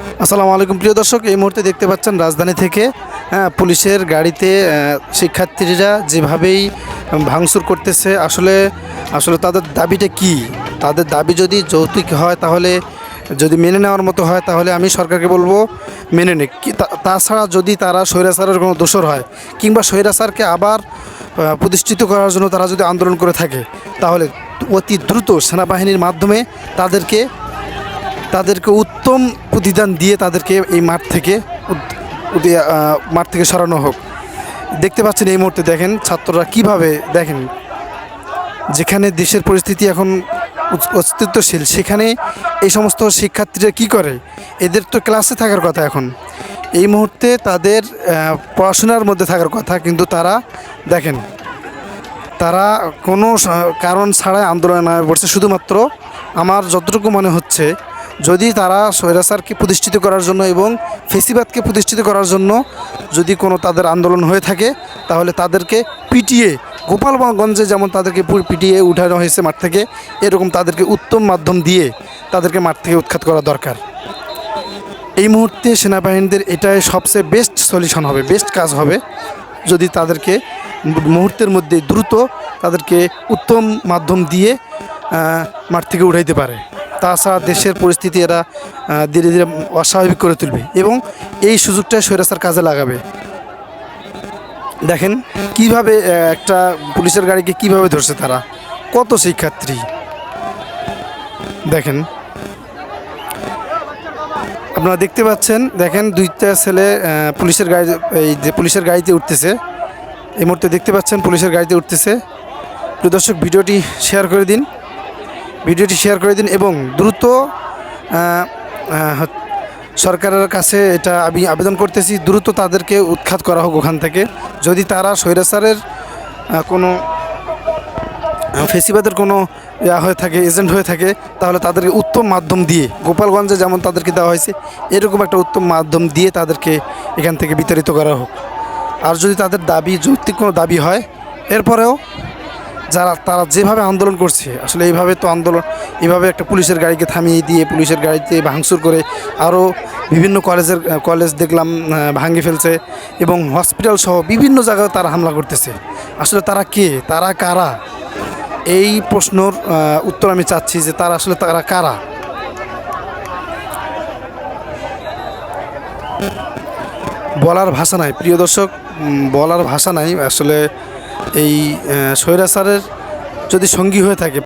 আসসালামু আলাইকুম। প্রিয় দর্শক এই মুহূর্তে দেখতে পাচ্ছেন রাজধানী থেকে হ্যাঁ, পুলিশের গাড়িতে শিক্ষার্থীরা যেভাবেই ভাঙচুর করতেছে আসলে আসলে তাদের দাবিটা কি? তাদের দাবি যদি যৌতুক হয় তাহলে যদি মেনে নেওয়ার মতো হয় তাহলে আমি সরকারকে বলব মেনে নে কি তা- তাছাড়া যদি তারা স্বৈরাচারের কোনো দোষর হয় কিংবা স্বৈরাচারকে আবার প্রতিষ্ঠিত করার জন্য তারা যদি আন্দোলন করে থাকে তাহলে অতি দ্রুত সেনাবাহিনীর মাধ্যমে তাদেরকে তাদেরকে উত্তম প্রতিদান দিয়ে তাদেরকে এই মাঠ থেকে মাঠ থেকে সরানো হোক। দেখতে পাচ্ছেন এই মুহূর্তে দেখেন ছাত্ররা কীভাবে দেখেন। যেখানে দেশের পরিস্থিতি এখন অস্তিত্বশীল, সেখানে এই সমস্ত শিক্ষার্থীরা কি করে? এদের তো ক্লাসে থাকার কথা এখন। এই মুহূর্তে তাদের পড়াশোনার মধ্যে থাকার কথা, কিন্তু তারা দেখেন, তারা কোনো কারণ ছাড়াই আন্দোলনে নামে পড়ছে। শুধুমাত্র আমার যতটুকু মনে হচ্ছে যদি তারা স্বৈরাচারকে প্রতিষ্ঠিত করার জন্য এবং ফেসিবাদকে প্রতিষ্ঠিত করার জন্য যদি কোনো তাদের আন্দোলন হয়ে থাকে, তাহলে তাদেরকে পিটিয়ে, গোপালগঞ্জে যেমন তাদেরকে পিটিয়ে উঠানো হয়েছে মাঠ থেকে, এরকম তাদেরকে উত্তম মাধ্যম দিয়ে তাদেরকে মাঠ থেকে উৎখাত করা দরকার। এই মুহূর্তে সেনাবাহিনীদের এটাই সবচেয়ে বেস্ট সলিউশন হবে বেস্ট কাজ হবে। যদি তাদেরকে মুহূর্তের মধ্যে দ্রুত তাদেরকে উত্তম মাধ্যম দিয়ে মাঠ থেকে উঠাইতে পারে। তাছাড়া দেশের পরিস্থিতি এরা ধীরে ধীরে অস্বাভাবিক করে তুলবে এবং এই সুযোগটা স্বৈরাচার কাজে লাগাবে। দেখেন কীভাবে একটা পুলিশের গাড়িকে কীভাবে ধরছে তারা। কত শিক্ষার্থী। দেখেন। আপনারা দেখতে পাচ্ছেন, দেখেন দুইটা ছেলে পুলিশের গাড়ি, এই যে পুলিশের গাড়িতে উঠতেছে। এই মুহূর্তে দেখতে পাচ্ছেন পুলিশের গাড়িতে উঠতেছে। দর্শক, ভিডিওটি শেয়ার করে দিন। ভিডিওটি শেয়ার করে দিন এবং দ্রুত সরকারের কাছে এটা আমি আবেদন করতেছি, দ্রুত তাদেরকে উৎখাত করা হোক ওখান থেকে। যদি তারা স্বৈরাচারের কোনো ফেসিবাদের কোনো ইয়া হয়ে থাকে, এজেন্ট হয়ে থাকে, তাহলে তাদেরকে উত্তম মাধ্যম দিয়ে, গোপালগঞ্জে যেমন তাদেরকে দেওয়া হয়েছে, এরকম একটা উত্তম মাধ্যম দিয়ে তাদেরকে এখান থেকে বিতাড়িত করা হোক। আর যদি তাদের দাবি, যৌক্তিক কোনো দাবি হয়, এরপরেও যারা, তারা যেভাবে আন্দোলন করছে, আসলে এইভাবে তো আন্দোলন, এইভাবে একটা পুলিশের গাড়িকে থামিয়ে দিয়ে, পুলিশের গাড়িতে ভাঙচুর করে আরও বিভিন্ন কলেজের, কলেজ দেখলাম ভাঙে ফেলছে এবং হসপিটাল সহ বিভিন্ন জায়গায় তারা হামলা করতেছে। আসলে তারা কে? তারা কারা? এই প্রশ্নর উত্তর আমি চাচ্ছি যে তারা আসলে তারা কারা? বলার ভাষা নাই। প্রিয় দর্শক বলার ভাষা নাই। আসলে এই স্বৈরাচারের যদি সঙ্গী হয়ে থাকে